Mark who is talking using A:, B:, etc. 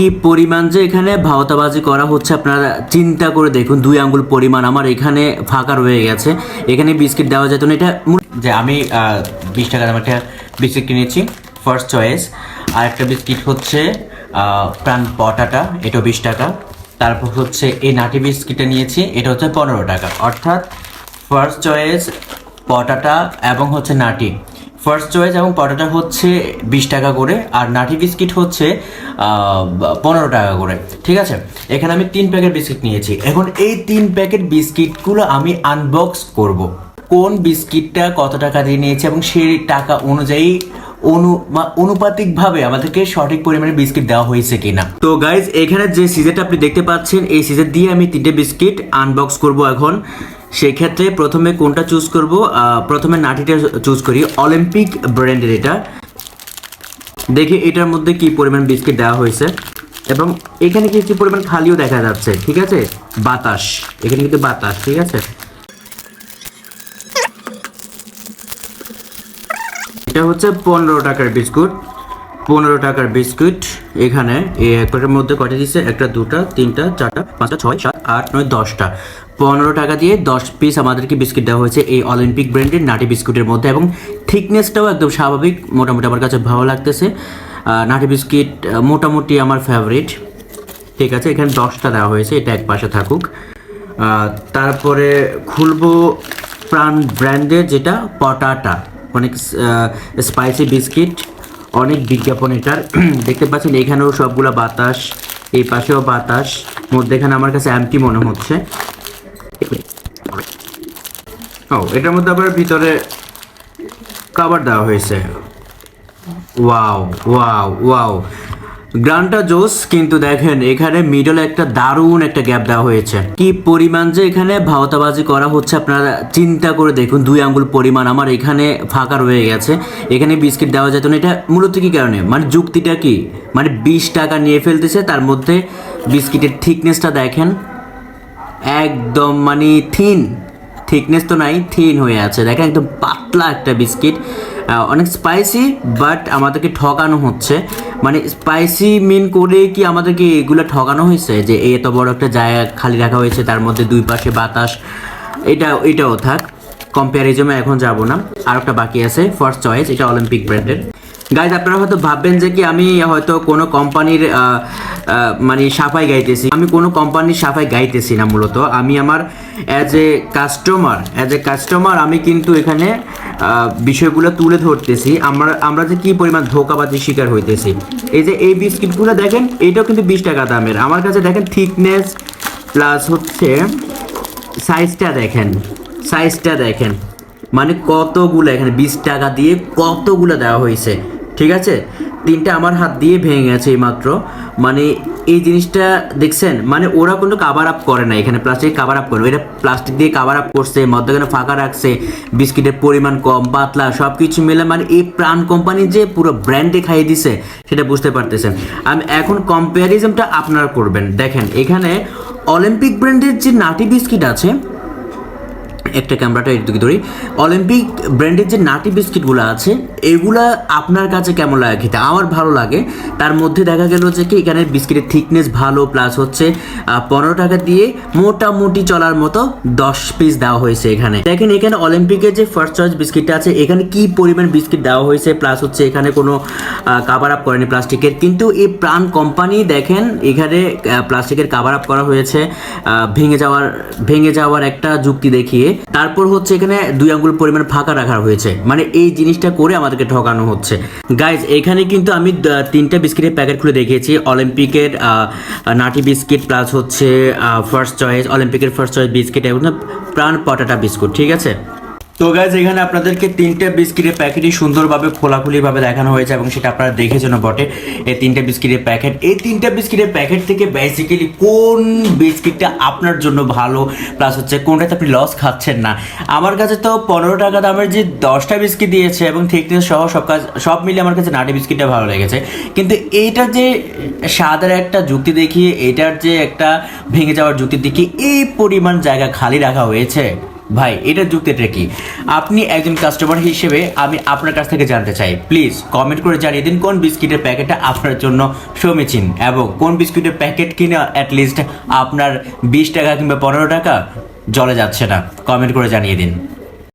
A: কি পরিমাণ যে এখানে ভাওতাবাজি করা হচ্ছে আপনারা চিন্তা করে দেখুন। দুই আঙ্গুল পরিমাণ আমার এখানে ফাঁকা রয়ে গেছে। এখানে বিস্কিট দেওয়া যেত না, এটা যে আমি বিশ টাকা দাম একটা বিস্কিট কিনেছি ফার্স্ট চয়েস আর একটা বিস্কিট হচ্ছে প্রাণ পটাটা, এটাও বিশ টাকা। তারপর হচ্ছে এই নাটি বিস্কিটটা নিয়েছি, এটা হচ্ছে পনেরো টাকা। অর্থাৎ ফার্স্ট চয়েস পটাটা এবং হচ্ছে নাটি। ফার্স্ট চয়েস এবং পটাটা হচ্ছে বিশ টাকা করে, আর নাটি বিস্কিট হচ্ছে পনেরো টাকা করে। ঠিক আছে? এখানে আমি তিন প্যাকেট বিস্কিট নিয়েছি। এখন এই তিন প্যাকেট বিস্কিটগুলো আমি আনবক্স করব। কোন বিস্কিটটা কত টাকা দিয়ে নিয়েছে এবং সেই টাকা অনুযায়ী অনু অনুপাতিকভাবে আমাদেরকে সঠিক পরিমাণে বিস্কিট দেওয়া হয়েছে কিনা। তো গাইজ এখানে যে সিজেরটা আপনি দেখতে পাচ্ছেন, এই সিজের দিয়ে আমি তিনটে বিস্কিট আনবক্স করব এখন। সেই ক্ষেত্রে প্রথমে কোনটা চুজ করব? প্রথমে নাটিটা চুজ করি। অলিম্পিক ব্র্যান্ডের এটা। দেখি এটার মধ্যে কি পরিমাণ বিস্কিট দেওয়া হয়েছে। এবং এখানে কিছু পরিমাণ খালিও দেখা যাচ্ছে, ঠিক আছে? বাতাস। এখানে কিন্তু বাতাস, ঠিক আছে? এটা হচ্ছে পনেরো টাকার বিস্কুট পনেরো টাকার বিস্কুট। এখানে এই একটার মধ্যে কটা দিচ্ছে একটা, দুটা, তিনটা, চারটা, পাঁচটা, ছয়, সাত, আট, নয়, দশটা। পনেরো টাকা দিয়ে দশ পিস আমাদেরকে বিস্কিট দেওয়া হয়েছে এই অলিম্পিক ব্র্যান্ডের নাটি বিস্কুটের মধ্যে এবং থিকনেসটাও একদম স্বাভাবিক, মোটামুটি আমার কাছে ভালো লাগতেছে। নাটি বিস্কিট মোটামুটি আমার ফেভারিট ঠিক আছে, এখানে দশটা দেওয়া হয়েছে, এটা এক পাশে থাকুক। তারপরে খুলবো প্রাণ ব্র্যান্ডের যেটা, পটাটা। অনেক স্পাইসি বিস্কিট। অনেক বিজ্ঞাপন এটার। দেখতে পাচ্ছেন এখানেও সবগুলো বাতাস, এই পাশেও বাতাস, মধ্যেখানে আমার কাছে এমটি মনে হচ্ছে। ও, এটার মধ্যে আবার ভিতরে কাবার দেওয়া হয়েছে। ওয়াও ওয়াও ওয়াও গ্রানটা জোস, কিন্তু দেখেন, এখানে মিডলে একটা দারুণ একটা গ্যাপ দেওয়া হয়েছে। কি পরিমাণ যে এখানে ভাওতাবাজি করা হচ্ছে, আপনারা চিন্তা করে দেখুন, দুই আঙ্গুল পরিমাণ আমার এখানে ফাঁকা রয়ে গেছে। এখানে বিস্কিট দেওয়া যেত না, এটা মূলত কি কারণে? মানে যুক্তিটা কি? মানে বিশ টাকা নিয়ে ফেলতেছে, তার মধ্যে বিস্কিটের থিকনেসটা দেখেন, একদম মানে থিন থিকনেস তো নাই থিন হয়ে আছে। দেখেন, একদম পাতলা একটা বিস্কিট। অনেক স্পাইসি বাট আমাদেরকে ঠকানো হচ্ছে। মানে স্পাইসি মিন করে কি আমাদেরকে এগুলো ঠকানো হয়েছে? যে এত বড় একটা জায়গা খালি রাখা হয়েছে, তার মধ্যে দুই পাশে বাতাস। এটা, এটাও থাক কম্প্যারিজমে এখন যাব না। আর একটা বাকি আছে ফার্স্ট চয়েস এটা অলিম্পিক ব্র্যান্ডের গাইজ আপনারা হয়তো ভাববেন যে কি আমি হয়তো কোনো কোম্পানির মানে সাফাই গাইতেছি। আমি কোনো কোম্পানির সাফাই গাইতেছি না মূলত। আমি আমার as a customer as a customer আমি কিন্তু এখানে বিষয়গুলো তুলে ধরতেছি। আমরা আমরা যে কী পরিমাণ ধোকাবাজির শিকার হইতেছি। এই যে এই বিস্কিটগুলো দেখেন, এটাও কিন্তু বিশ টাকা দামের। আমার কাছে দেখেন থিকনেস প্লাস হচ্ছে সাইজটা দেখেন সাইজটা দেখেন। মানে কতগুলো এখানে বিশ টাকা দিয়ে কতগুলো দেওয়া হয়েছে ঠিক আছে? তিনটা আমার হাত দিয়ে ভেঙে গেছে এইমাত্র। মানে এই জিনিসটা দেখছেন মানে ওরা কোনো কাভার আপ করে না এখানে প্লাস্টিক কাভার আপ করে এটা প্লাস্টিক দিয়ে কাভার আপ করছে, মধ্যখানে ফাঁকা রাখছে, বিস্কিটের পরিমাণ কম, পাতলা সব কিছু মিলে মানে এই প্রাণ কোম্পানি যে পুরো ব্র্যান্ডে খাইয়ে দিছে, সেটা বুঝতে পারতেছেন। আমি এখন কম্প্যারিজনটা আপনারা করবেন। দেখেন, এখানে অলিম্পিক ব্র্যান্ডের যে নাটি বিস্কিট আছে একটা ক্যামেরাটা এদিকে ধরি। অলিম্পিক ব্র্যান্ডের যে নাটি বিস্কিটগুলো আছে, এগুলা আপনার কাছে কেমন লাগে খেতে? আমার ভালো লাগে। তার মধ্যে দেখা গেল যে কি, এখানে বিস্কিটের থিকনেস ভালো প্লাস হচ্ছে পনেরো টাকা দিয়ে মোটামুটি চলার মতো দশ পিস দেওয়া হয়েছে এখানে। দেখেন, এখানে অলিম্পিকের যে ফার্স্ট চয়েস বিস্কিটটা আছে, এখানে কি পরিমাণ বিস্কিট দেওয়া হয়েছে প্লাস হচ্ছে এখানে কোনো কাভার আপ করেনি প্লাস্টিকের। কিন্তু এই প্রাণ কোম্পানি দেখেন, এখানে প্লাস্টিকের কাভার আপ করা হয়েছে ভেঙে যাওয়ার ভেঙে যাওয়ার একটা যুক্তি দেখিয়ে। তারপর হচ্ছে এখানে দুই আঙ্গুল পরিমাণ ফাঁকা রাখা হয়েছে। মানে এই জিনিসটা করে আমাদেরকে ঠকানো হচ্ছে। গাইজ এখানে কিন্তু আমি তিনটা বিস্কিটের প্যাকেট খুলে দেখিয়েছি। অলিম্পিকের নাটি বিস্কিট প্লাস হচ্ছে ফার্স্ট চয়েস অলিম্পিকের ফার্স্ট চয়েস বিস্কিট এবং প্রাণ পটাটা বিস্কুট, ঠিক আছে? তো গাইজ এখানে আপনাদেরকে তিনটে বিস্কিটের প্যাকেটই সুন্দরভাবে, খোলাখুলিভাবে দেখানো হয়েছে এবং সেটা আপনারা দেখেছেন বটে। এই তিনটে বিস্কিটের প্যাকেট এই তিনটে বিস্কিটের প্যাকেট থেকে বেসিক্যালি কোন বিস্কিটটা আপনার জন্য ভালো? প্লাস হচ্ছে, কোনটাতে আপনি লস খাচ্ছেন না? আমার কাছে তো পনেরো টাকা দামের যে দশটা বিস্কিট দিয়েছে এবং থিকনেস সহ সব কাজ, সব মিলে আমার কাছে নাটি বিস্কিটটা ভালো লেগেছে। কিন্তু এইটার যে স্বাদের একটা যুক্তি দেখিয়ে এটার যে একটা ভেঙে যাওয়ার যুক্তি দেখিয়ে এই পরিমাণ জায়গা খালি রাখা হয়েছে। ভাই এটা যুক্তিটা কি? আপনি একজন কাস্টমার হিসেবে আমি আপনার কাছ থেকে জানতে চাই। প্লিজ কমেন্ট করে জানিয়ে দিন কোন বিস্কিটের প্যাকেটটা আপনার জন্য সমীচীন এবং কোন বিস্কিটের প্যাকেট কিনে অ্যাটলিস্ট আপনার বিশ টাকা কিংবা পনেরো টাকা জলে যাচ্ছে না। কমেন্ট করে জানিয়ে দিন।